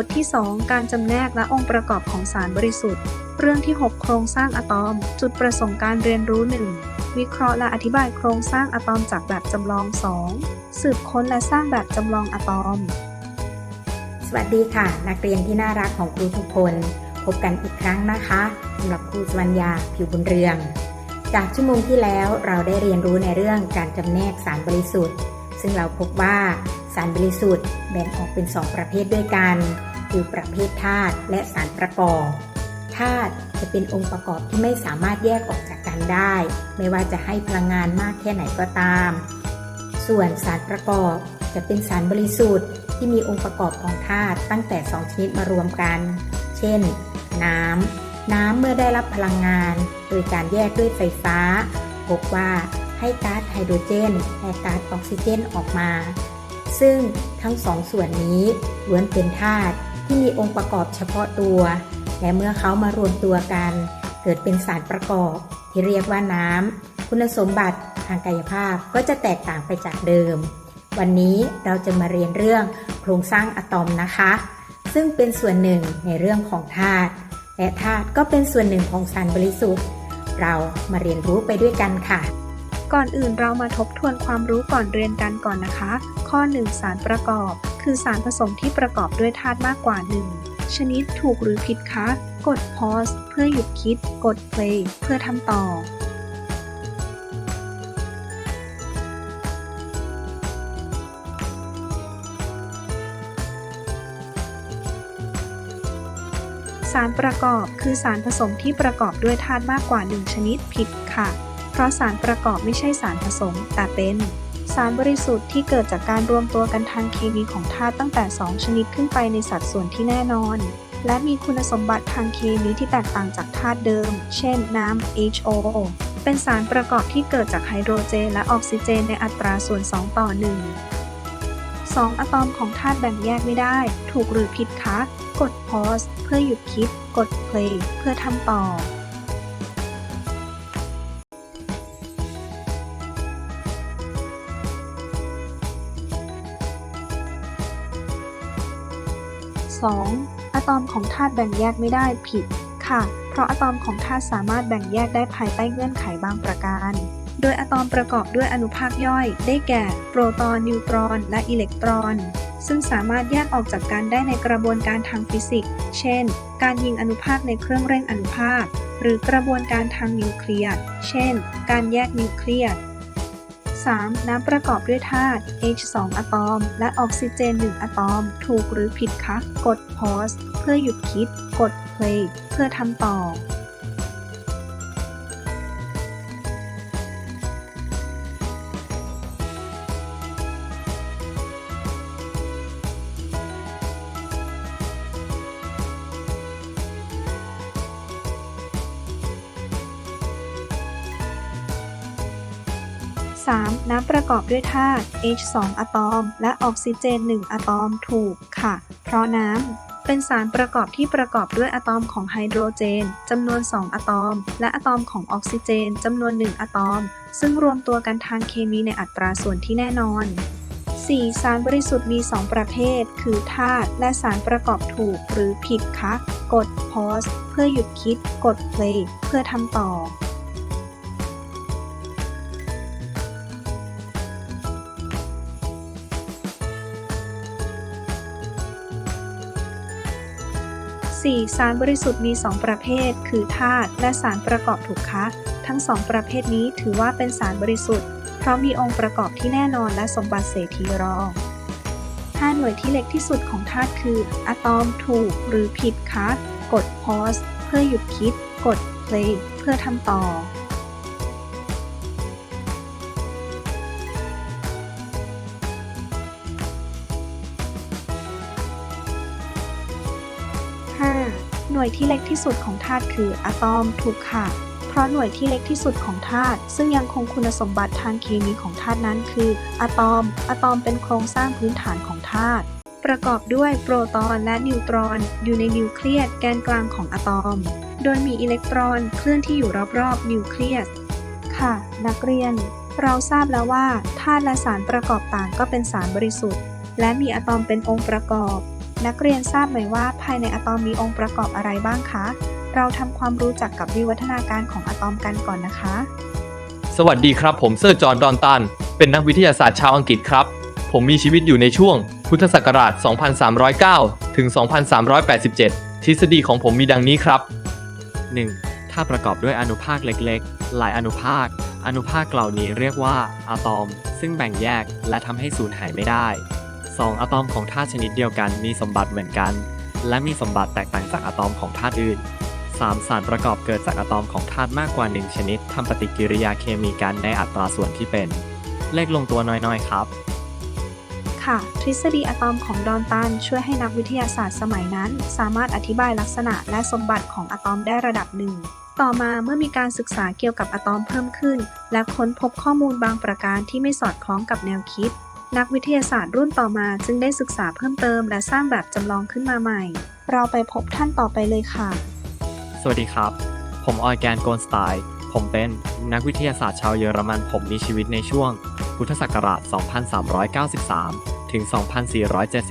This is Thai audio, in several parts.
บทที่ 2 การจำแนกและองค์ประกอบของสารบริสุทธิ์ เรื่องที่ 6 โครงสร้างอะตอม จุดประสงค์การเรียนรู้ 1 วิเคราะห์และอธิบายโครงสร้างอะตอมจากแบบจำลอง 2 สืบค้นและสร้างแบบจำลองอะตอม สวัสดีค่ะ นักเรียนที่น่ารักของครูทุกคน พบกันอีกครั้งนะคะสำหรับครูสวัญญาผิวบุญเรือง จากชั่วโมงที่แล้วเราได้เรียนรู้ในเรื่องการจำแนกสารบริสุทธิ์ ซึ่งเราพบว่า สารบริสุทธิ์ แบ่งออกเป็น 2 ประเภทด้วยกัน คือประเภทธาตุและสารประกอบ ธาตุจะเป็นองค์ประกอบที่ไม่สามารถแยกออกจากกันได้ ไม่ว่าจะให้พลังงานมากแค่ไหนก็ตาม ส่วนสารประกอบจะเป็นสารบริสุทธิ์ที่มีองค์ประกอบของธาตุตั้งแต่ 2 ชนิดมารวมกัน เช่น น้ำ น้ำเมื่อได้รับพลังงาน โดยการแยกด้วยไฟฟ้าพบว่าให้ก๊าซไฮโดรเจนและก๊าซออกซิเจนออกมา ซึ่งทั้งสองส่วนนี้ล้วนเป็นธาตุที่มีองค์ประกอบเฉพาะตัว และเมื่อเขามารวมตัวกัน เกิดเป็นสารประกอบที่เรียกว่าน้ำคุณสมบัติทางกายภาพก็จะแตกต่างไปจากเดิม วันนี้เราจะมาเรียนเรื่องโครงสร้างอะตอมนะคะ ซึ่งเป็นส่วนหนึ่งในเรื่องของธาตุและธาตุก็เป็นส่วนหนึ่งของสารบริสุทธิ์ เรามาเรียนรู้ไปด้วยกันค่ะ ก่อนอื่นเรามาทบทวนความรู้ก่อนเรียนกันก่อนนะคะ ข้อ 1 สารประกอบ คือสารผสมที่ประกอบด้วยธาตุมากกว่า 1 ชนิดถูกหรือผิดคะ กด pause เพื่อหยุดคิด กด play เพื่อทำต่อสารประกอบคือสารผสมที่ประกอบด้วยธาตุมากกว่า 1 ชนิดผิดค่ะ เพราะสารประกอบไม่ใช่สารผสม แต่เป็นสารบริสุทธิ์ที่เกิดจากการรวมตัวกันทางเคมีของธาตุตั้งแต่ 2 ชนิดขึ้นไปในสัดส่วนที่แน่นอน และมีคุณสมบัติทางเคมีที่แตกต่างจากธาตุเดิม เช่น น้ำ HO เป็นสารประกอบที่เกิดจากไฮโดรเจนและออกซิเจนในอัตราส่วน 2 ต่อ 1 2 อะตอมของธาตุแบ่งแยกไม่ได้ ถูกหรือผิดคะ กด pause เพื่อหยุดคิด กด play เพื่อทำต่อ 2. อะตอมของธาตุแบ่งแยกไม่ได้ผิดค่ะ เพราะอะตอมของธาตุสามารถแบ่งแยกได้ภายใต้เงื่อนไขบางประการ โดยอะตอมประกอบด้วยอนุภาคย่อย ได้แก่ โปรตอน นิวตรอน และอิเล็กตรอน ซึ่งสามารถแยกออกจากกันได้ในกระบวนการทางฟิสิกส์ เช่น การยิงอนุภาคในเครื่องเร่งอนุภาค หรือกระบวนการทางนิวเคลียร์ เช่น การแยกนิวเคลียร์ 3. น้ำประกอบด้วยธาตุ H2 อะตอม และออกซิเจน 1อะตอม ถูกหรือผิดคะ กด pause เพื่อหยุดคิด กด play เพื่อทำต่อ 3. น้ำประกอบด้วยธาตุ H2 อะตอม และออกซิเจน 1 อะตอมถูกค่ะ เพราะน้ำเป็นสารประกอบที่ประกอบด้วยอะตอมของไฮโดรเจนจำนวน 2 อะตอม และอะตอมของออกซิเจนจำนวน 1 อะตอม ซึ่งรวมตัวกันทางเคมีในอัตราส่วนที่แน่นอน 4. สารบริสุทธิ์มี 2 ประเภท คือธาตุและสารประกอบถูกหรือผิดคะ กด pause เพื่อหยุดคิด กด play เพื่อทำต่อ 4. สารบริสุทธิ์มี 2 ประเภท คือธาตุและสารประกอบถูกคะ ทั้ง 2 ประเภทนี้ถือว่าเป็นสารบริสุทธิ์ เพราะมีองค์ประกอบที่แน่นอนและสมบัติเสถียรอง5หน่วยที่เล็กที่สุดของธาตุคืออะตอมถูกหรือผิดคะ กด pause เพื่อหยุดคิด กด play เพื่อทำต่อ วยที่เล็กที่สุดของธาตุคืออะตอมถูกค่ะ เพราะหน่วยที่เล็กที่สุดของธาตุซึ่งยังคงคุณสมบัติทางเคมีของธาตุนั้นคืออะตอม อะตอมเป็นโครงสร้างพื้นฐานของธาตุประกอบด้วยโปรตอนและนิวตรอน อยู่ในนิวเคลียสแกนกลางของอะตอม โดยมีอิเล็กตรอนเคลื่อนที่อยู่รอบๆนิวเคลียสค่ะ นักเรียน เราทราบแล้วว่าธาตุและสารประกอบต่างก็เป็นสารบริสุทธิ์ และมีอะตอมเป็นองค์ประกอบ นักเรียนทราบไหมว่าภายในอะตอมมีองค์ประกอบอะไรบ้างคะ เราทำความรู้จักกับวิวัฒนาการของอะตอมกันก่อนนะคะ สวัสดีครับ ผมเซอร์จอห์นดอนตัน เป็นนักวิทยาศาสตร์ชาวอังกฤษครับ ผมมีชีวิตอยู่ในช่วง พุทธศักราช 2309 ถึง 2387 ทฤษฎีของผมมีดังนี้ครับ 1. ถ้าประกอบด้วยอนุภาคเล็กๆ หลายอนุภาค อนุภาคเหล่านี้เรียกว่าอะตอม ซึ่งแบ่งแยกและทำให้สูญหายไม่ได้ 2. อะตอมของธาตุชนิดเดียวกันมีสมบัติเหมือนกัน และมีสมบัติแตกต่างจากอะตอมของธาตุอื่น 3. สารประกอบเกิดจากอะตอมของธาตุมากกว่า 1 ชนิดทำปฏิกิริยาเคมีกันในอัตราส่วนที่เป็น เลขลงตัวน้อยๆครับ ค่ะ ทฤษฎีอะตอมของดอนตันช่วยให้นักวิทยาศาสตร์สมัยนั้น สามารถอธิบายลักษณะและสมบัติของอะตอมได้ระดับหนึ่ง ต่อมาเมื่อมีการศึกษาเกี่ยวกับอะตอมเพิ่มขึ้น และค้นพบข้อมูลบางประการที่ไม่สอดคล้องกับแนวคิด นักวิทยาศาสตร์รุ่นต่อมาจึงได้ศึกษาเพิ่มเติม และสร้างแบบจำลองขึ้นมาใหม่ เราไปพบท่านต่อไปเลยค่ะ สวัสดีครับ ผมออยแกนโกนสไตล์ ผมเป็นนักวิทยาศาสตร์ชาวเยอรมัน ผมมีชีวิตในช่วง พุทธศักราช 2393 ถึง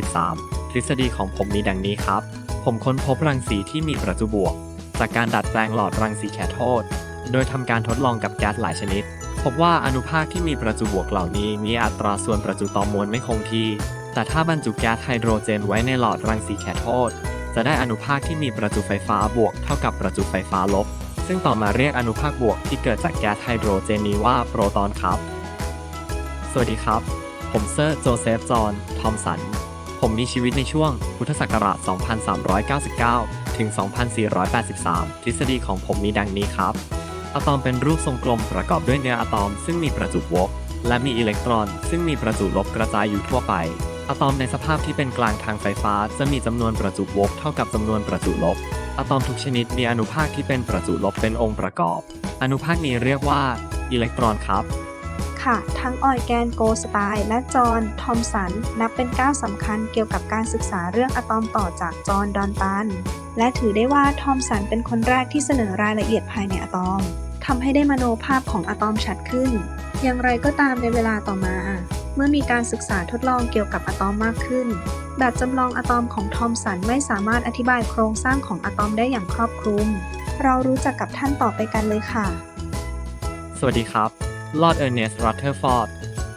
2473 ทฤษฎีของผมมีดังนี้ครับ ผมค้นพบรังสีที่มีประจุบวก จากการดัดแปลงหลอดรังสีแคโทด โดยทำการทดลองกับแก๊สหลายชนิด พบว่าอนุภาคที่มีประจุบวกเหล่านี้มีอัตราส่วนประจุต่อมวลไม่คงที่ แต่ถ้าบรรจุแก๊สไฮโดรเจนไว้ในหลอดรังสีแคโทดจะได้อนุภาคที่มีประจุไฟฟ้าบวกเท่ากับประจุไฟฟ้าลบ ซึ่งต่อมาเรียกอนุภาคบวกที่เกิดจากแก๊สไฮโดรเจนนี้ว่าโปรตอนครับ สวัสดีครับ ผมเซอร์โจเซฟจอห์นทอมสัน ผมมีชีวิตในช่วงพุทธศักราช 2399 ถึง 2483 ทฤษฎีของผมมีดังนี้ครับ อะตอมเป็นรูปทรงกลมประกอบด้วยเนื้ออะตอมซึ่งมีประจุบวก และมีอิเล็กตรอน ซึ่งมีประจุลบกระจายอยู่ทั่วไป อะตอมในสภาพที่เป็นกลางทางไฟฟ้า จะมีจำนวนประจุบวกเท่ากับจำนวนประจุลบ อะตอมทุกชนิดมีอนุภาคที่เป็นประจุลบเป็นองค์ประกอบ อนุภาคนี้เรียกว่าอิเล็กตรอนครับ ค่ะ ทั้งออยแกนโกสไตล์และจอห์นทอมสัน นับเป็นก้าวสำคัญเกี่ยวกับการศึกษาเรื่องอะตอมต่อจากจอห์นดอนตัน และถือได้ว่าทอมสันเป็นคนแรกที่เสนอรายละเอียดภายในอะตอม ทำให้ได้มโนภาพของอะตอมชัดขึ้น อย่างไรก็ตามในเวลาต่อมา เมื่อมีการศึกษาทดลองเกี่ยวกับอะตอมมากขึ้น แบบจำลองอะตอมของทอมสันไม่สามารถอธิบายโครงสร้างของอะตอมได้อย่างครอบคลุม เรารู้จักกับท่านต่อไปกันเลยค่ะ สวัสดีครับ ลอร์ดเออร์เนสต์รัตเทอร์ฟอร์ด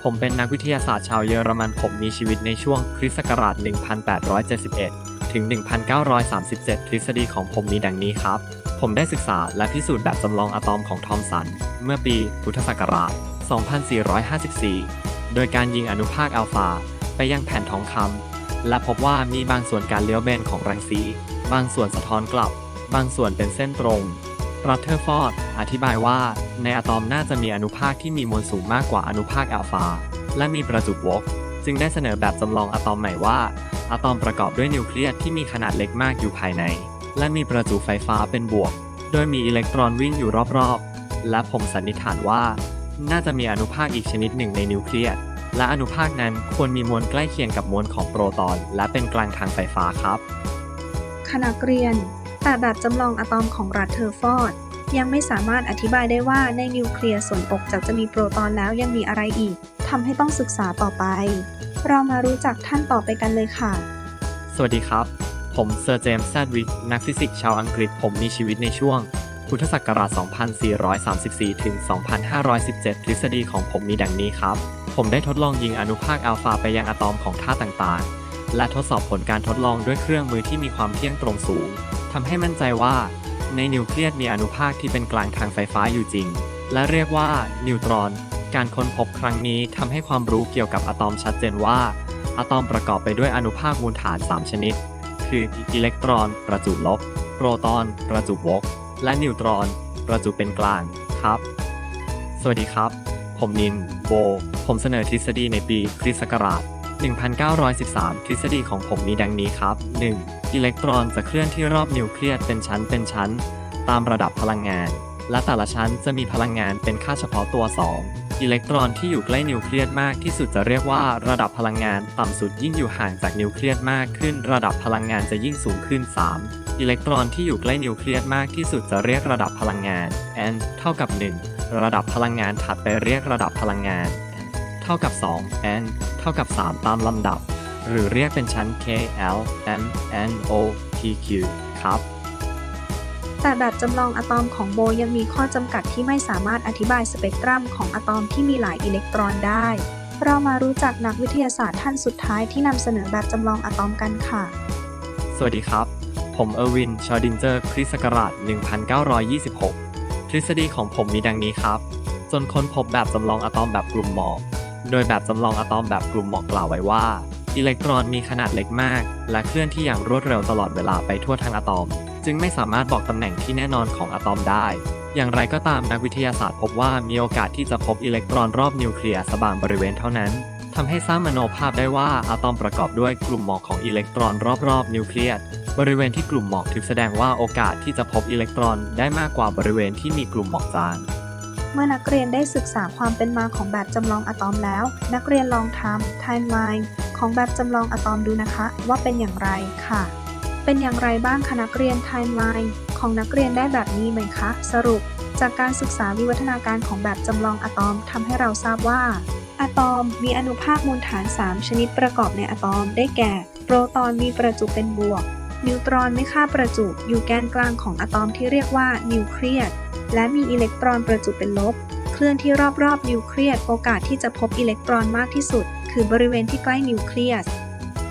ผมเป็นนักวิทยาศาสตร์ชาวเยอรมันผมมีชีวิตในช่วงคริสต์ศักราช1871 ถึง 1937 ทฤษฎีของผมมีดังนี้ครับ ผมได้ศึกษาและพิสูจน์แบบจำลองอะตอมของทอมสัน เมื่อปีพุทธศักราช 2454 โดยการยิงอนุภาคอัลฟาไปยังแผ่นทองคำ และพบว่ามีบางส่วนการเลี้ยวเบนของรังสี บางส่วนสะท้อนกลับ บางส่วนเป็นเส้นตรงรัตเทอร์ฟอร์ดอธิบายว่าในอะตอมน่าจะมีอนุภาคที่มีมวลสูงมากกว่าอนุภาคอัลฟาและมีประจุวก จึงได้เสนอแบบจำลองอะตอมใหม่ว่าอะตอมประกอบด้วยนิวเคลียสที่มีขนาดเล็กมากอยู่ภายใน และมีประจุไฟฟ้าเป็นบวก โดยมีอิเล็กตรอนวิ่งอยู่รอบๆ และผมสันนิษฐานว่า น่าจะมีอนุภาคอีกชนิดหนึ่งในนิวเคลียสและอนุภาคนั้นควรมีมวลใกล้เคียงกับมวลของโปรตอน และเป็นกลางทางไฟฟ้าครับคณะเรียน แต่แบบจำลองอะตอมของรัตเทอร์ฟอร์ดยังไม่สามารถอธิบายได้ว่าในนิวเคลียร์ส่วนอกจากจะมีโปรตอนแล้วยังมีอะไรอีก ทำให้ต้องศึกษาต่อไป เรามารู้จักท่านต่อไปกันเลยค่ะ สวัสดีครับ ผมเซอร์เจมส์แซดวิกนักฟิสิกส์ชาวอังกฤษผมมีชีวิตในช่วง พุทธศักราช 2434 ถึง 2517 ทฤษฎีของผมมีดังนี้ครับ ผมได้ทดลองยิงอนุภาคอัลฟาไปยังอะตอมของธาตุต่างๆ และทดสอบผลการทดลองด้วยเครื่องมือที่มีความเที่ยงตรงสูงทำให้มั่นใจว่า ในนิวเคลียสมีอนุภาคที่เป็นกลางทางไฟฟ้าอยู่จริง และเรียกว่านิวตรอน การค้นพบครั้งนี้ทำให้ความรู้เกี่ยวกับอะตอมชัดเจนว่า อะตอมประกอบไปด้วยอนุภาคมูลฐาน 3 ชนิด คืออิเล็กตรอน ประจุลบ โปรตอน ประจุบวก และนิวตรอน ประจุเป็นกลางครับ สวัสดีครับ ผมนินโบ ผมเสนอทฤษฎีในปีคริสต์ศักราช 1913 ทฤษฎีของผมมีดังนี้ครับ 1. อิเล็กตรอนจะเคลื่อนที่รอบนิวเคลียสเป็นชั้นเป็นชั้น ตามระดับพลังงาน และแต่ละชั้นจะมีพลังงานเป็นค่าเฉพาะตัว 2 อิเล็กตรอนที่อยู่ใกล้นิวเคลียสมากที่สุดจะเรียกว่าระดับพลังงาน ต่ำสุดยิ่งอยู่ห่างจากนิวเคลียสมากขึ้น ระดับพลังงานจะยิ่งสูงขึ้น 3. อิเล็กตรอนที่อยู่ใกล้นิวเคลียสมากที่สุดจะเรียกระดับพลังงาน n เท่ากับ 1 ระดับพลังงานถัดไปเรียกระดับพลังงาน เท่ากับ 2 n เท่ากับ 3 ตามลำดับ หรือเรียกเป็นชั้น K L M N O P Q ครับ แต่แบบจำลองอะตอมของโบยังมีข้อจำกัดที่ไม่สามารถอธิบายสเปกตรัมของอะตอมที่มีหลายอิเล็กตรอนได้ เรามารู้จักนักวิทยาศาสตร์ท่านสุดท้ายที่นำเสนอแบบจำลองอะตอมกันค่ะ สวัสดีครับ ผมเออร์วิน ชอดินเจอร์ คริสต์กราช1926 ทฤษฎีของผมมีดังนี้ครับ จนค้นพบแบบจำลองอะตอมแบบกลุ่มหมอก โดยแบบจำลองอะตอมแบบกลุ่มหมอกกล่าวไว้ว่า อิเล็กตรอนมีขนาดเล็กมาก และเคลื่อนที่อย่างรวดเร็วตลอดเวลาไปทั่วทั้งอะตอม จึงไม่สามารถบอกตำแหน่งที่แน่นอนของอะตอมได้ อย่างไรก็ตามนักวิทยาศาสตร์พบว่ามีโอกาสที่จะพบอิเล็กตรอนรอบนิวเคลียร์สบางบริเวณเท่านั้นทำให้สร้างมโนภาพได้ว่าอะตอมประกอบด้วยกลุ่มหมอกของอิเล็กตรอนรอบๆนิวเคลียสบริเวณที่กลุ่มหมอกถึงแสดงว่าโอกาสที่จะพบอิเล็กตรอนได้มากกว่าบริเวณที่มีกลุ่มหมอกจางเมื่อนักเรียนได้ศึกษาความเป็นมาของแบบจำลองอะตอมแล้ว นักเรียนลองทำไทม์ไลน์ของแบบจำลองอะตอมดูนะคะ ว่าเป็นอย่างไรค่ะ เป็นอย่างไรบ้างคะนักเรียนไทม์ไลน์ของนักเรียนได้แบบนี้ไหมคะ สรุป จากการศึกษาวิวัฒนาการของแบบจำลองอะตอมทำให้เราทราบว่า อะตอมมีอนุภาคมูลฐาน 3 ชนิดประกอบในอะตอมได้แก่ โปรตอนมีประจุเป็นบวก นิวตรอนไม่ค่าประจุอยู่แกนกลางของอะตอมที่เรียกว่า นิวเคลียสและมีอิเล็กตรอนประจุเป็นลบ เคลื่อนที่รอบๆนิวเคลียสโอกาสที่จะพบอิเล็กตรอนมากที่สุด คือบริเวณที่ใกล้นิวเคลียส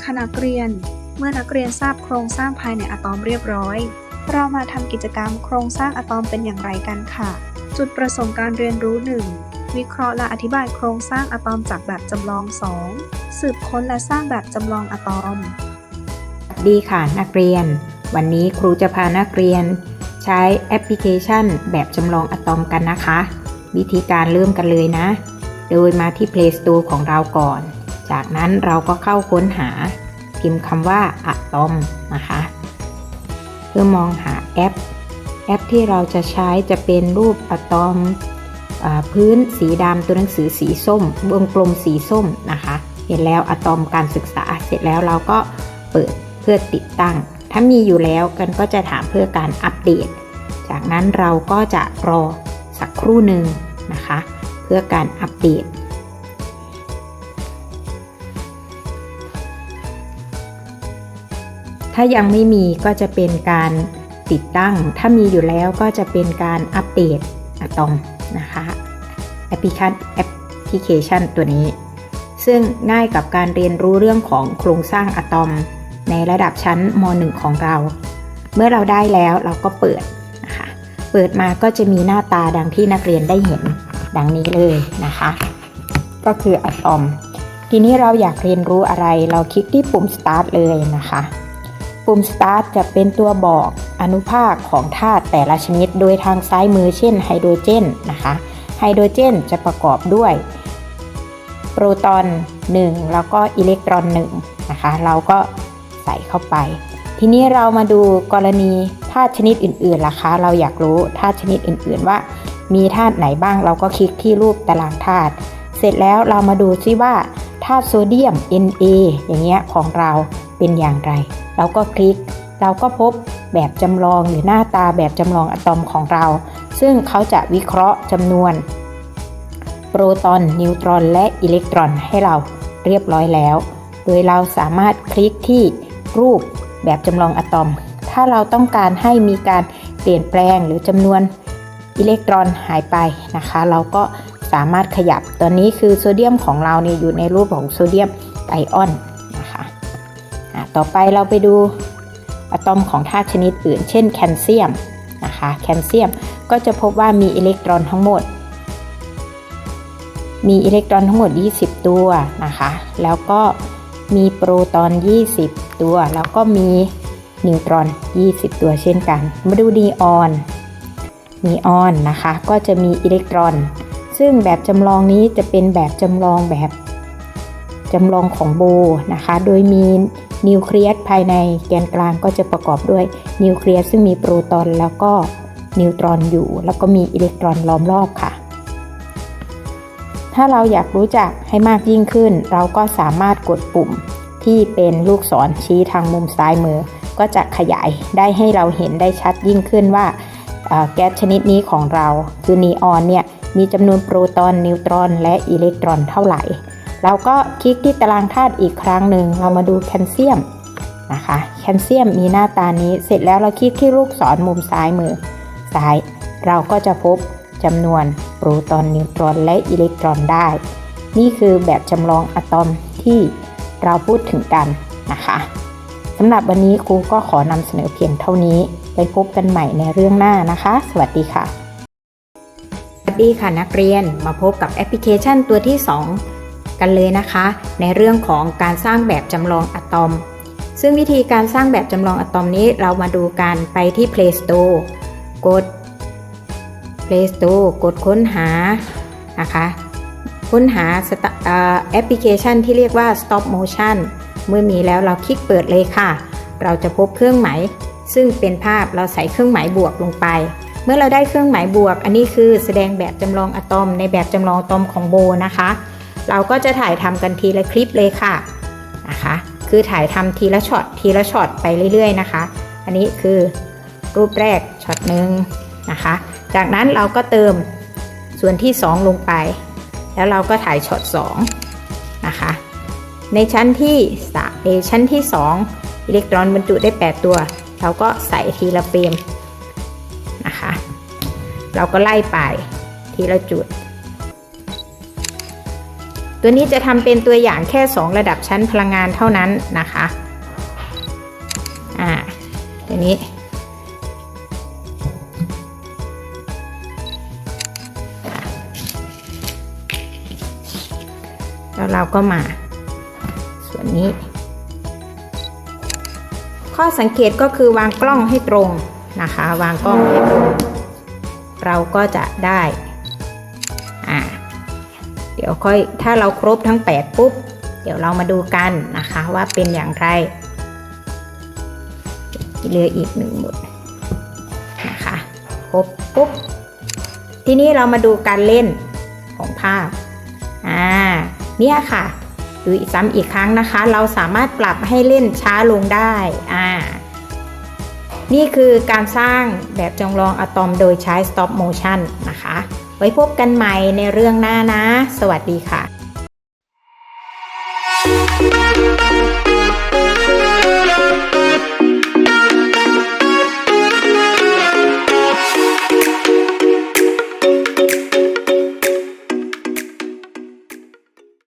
คณะเรียน เมื่อนักเรียนทราบโครงสร้างภายในอะตอมเรียบร้อย เรามาทำกิจกรรมโครงสร้างอะตอมเป็นอย่างไรกันค่ะ จุดประสงค์การเรียนรู้ 1. วิเคราะห์และอธิบายโครงสร้างอะตอมจากแบบจำลอง 2. สืบค้นและสร้างแบบจำลองอะตอม ดีค่ะนักเรียน วันนี้ครูจะพานักเรียน ใช้แอปพลิเคชัน แบบจำลองอะตอมกันนะคะ วิธีการเริ่มกันเลยนะ โดยมาที่ Play Store ของเราก่อน จากนั้นเราก็เข้าค้นหา พิมพ์คำว่าอะตอมนะคะ เพื่อมองหาแอป แอปที่เราจะใช้จะเป็นรูปอะตอมอพื้นสีดำตัวหนังสือสีส้มวงกลมสีส้มนะคะ เห็นแล้วอะตอมการศึกษาเสร็จแล้วเราก็เปิดเพื่อติดตั้ง ถ้ามีอยู่แล้วกันก็จะถามเพื่อการอัปเดต จากนั้นเราก็จะรอสักครู่หนึ่งนะคะ เพื่อการอัปเดต ถ้ายังไม่มีก็จะเป็นการติดตั้ง ถ้ามีอยู่แล้วก็จะเป็นการอัปเดตอะตอมนะคะแอปพลิเคชันแอปพลิเคชันตัวนี้ ซึ่งง่ายกับการเรียนรู้เรื่องของโครงสร้างอะตอม ในระดับชั้นม .1 ของเรา เมื่อเราได้แล้วเราก็เปิดนะคะเปิดมาก็จะมีหน้าตาดังที่นักเรียนได้เห็นดังนี้เลยนะคะ ก็คืออะตอม ทีนี้เราอยากเรียนรู้อะไรเราคลิกที่ปุ่ม start เลยนะคะ ปุ่ม start จะเป็นตัวบอกอนุภาคของธาตุแต่ละชนิด โดยทางซ้ายมือเช่นไฮโดรเจนนะคะไฮโดรเจนจะประกอบด้วย โปรตอน 1 แล้วก็อิเล็กตรอน1นะคะเราก็ใส่เข้าไป ทีนี้เรามาดูกรณีธาตุชนิดอื่นๆล่ะคะ เราอยากรู้ธาตุชนิดอื่นๆว่า มีธาตุไหนบ้างเราก็คลิกที่รูปตารางธาตุเสร็จแล้วเรามาดูซิว่าธาตุโซเดียม Na อย่างเงี้ยของเรา เป็นอย่างไร เราก็คลิก เราก็พบแบบจำลองหรือหน้าตาแบบจำลองอะตอมของเรา ซึ่งเขาจะวิเคราะห์จำนวน โปรตอน นิวตรอน และอิเล็กตรอนให้เราเรียบร้อยแล้ว โดยเราสามารถคลิกที่รูปแบบจำลองอะตอม ถ้าเราต้องการให้มีการเปลี่ยนแปลงหรือจำนวนอิเล็กตรอนหายไปนะคะ เราก็สามารถขยับ ตอนนี้คือโซเดียมของเราเนี่ยอยู่ในรูปของโซเดียมไอออน ต่อไปเราไปดูอะตอมของธาตุชนิดอื่น เช่นแคลเซียมนะคะแคลเซียมก็จะพบว่ามีอิเล็กตรอนทั้งหมด มีอิเล็กตรอนทั้งหมด 20 ตัวนะคะแล้วก็มีโปรตอน 20 ตัว แล้วก็มีนิวตรอน 20 ตัวเช่นกัน มาดูนีออนนีออนนะคะก็จะมีอิเล็กตรอน ซึ่งแบบจำลองนี้จะเป็นแบบจำลองแบบจำลองของโบนะคะ โดยมี นิวเคลียสภายในแกนกลางก็จะประกอบด้วยนิวเคลียสซึ่งมีโปรตอนแล้วก็นิวตรอนอยู่ แล้วก็มีอิเล็กตรอนล้อมรอบค่ะ ถ้าเราอยากรู้จักให้มากยิ่งขึ้น เราก็สามารถกดปุ่มที่เป็นลูกศรชี้ทางมุมซ้ายมือ ก็จะขยายได้ให้เราเห็นได้ชัดยิ่งขึ้นว่าแก๊สชนิดนี้ของเราคือนีออนเนี่ยมีจำนวนโปรตอนนิวตรอน และอิเล็กตรอนเท่าไหร่ เราก็คลิกที่ตารางธาตุอีกครั้งหนึ่ง เรามาดูแคลเซียมนะคะ แคลเซียมมีหน้าตานี้ เสร็จแล้วเราคลิกที่ลูกศรมุมซ้ายมือซ้าย เราก็จะพบจำนวนโปรตอนนิวตรอนและอิเล็กตรอนได้ นี่คือแบบจำลองอะตอมที่เราพูดถึงกันนะคะสำหรับวันนี้ครูก็ขอนำเสนอเพียงเท่านี้ ไปพบกันใหม่ในเรื่องหน้านะคะ สวัสดีค่ะ สวัสดีค่ะนักเรียน มาพบกับแอปพลิเคชันตัวที่ 2 กันเลยนะคะ ในเรื่องของการสร้างแบบจำลองอะตอม ซึ่งวิธีการสร้างแบบจำลองอะตอมนี้เรามาดูกันไปที่ Play Store กด Play Store กดค้นหานะคะค้นหาแอปพลิเคชันที่เรียกว่า Stop Motion เมื่อมีแล้วเราคลิกเปิดเลยค่ะ เราจะพบเครื่องหมายซึ่งเป็นภาพเราใส่เครื่องหมายบวกลงไป เมื่อเราได้เครื่องหมายบวก อันนี้คือแสดงแบบจำลองอะตอมในแบบจำลองอะตอมของโบนะคะ เราก็จะถ่ายทำกันทีละคลิปเลยค่ะนะคะ คือถ่ายทำทีละช็อตทีละช็อตไปเรื่อยๆนะคะ อันนี้คือรูปแรกช็อตหนึ่งนะคะ จากนั้นเราก็เติมส่วนที่ 2 ลงไป แล้วเราก็ถ่ายช็อต2นะคะ ในชั้นที่สในชั้นที่ 2 อิเล็กตรอนบรรจุได้ 8 ตัว เราก็ใส่ทีละเฟรมนะคะ เราก็ไล่ไปทีละจุด ตัวนี้จะทำเป็นตัวอย่างแค่ 2 ระดับชั้นพลังงานเท่านั้นนะคะอ่าตัวนี้ แล้วเราก็มา ส่วนนี้ ข้อสังเกตก็คือวางกล้องให้ตรงนะคะ วางกล้องให้ตรง เราก็จะได้ เดี๋ยวค่อยถ้าเราครบทั้ง 8 ปุ๊บ เดี๋ยวเรามาดูกันนะคะว่าเป็นอย่างไรเหลืออีกหนึ่งหมุดนะคะครบปุ๊บ ทีนี้เรามาดูการเล่นของภาพอ่าเนี่ยค่ะดูอีกซ้ำอีกครั้งนะคะ เราสามารถปรับให้เล่นช้าลงได้อ่านี่คือการสร้างแบบจำลองอะตอมโดยใช้ stop motion นะคะ ไว้พบกันใหม่ในเรื่องหน้านะ สวัสดีค่ะ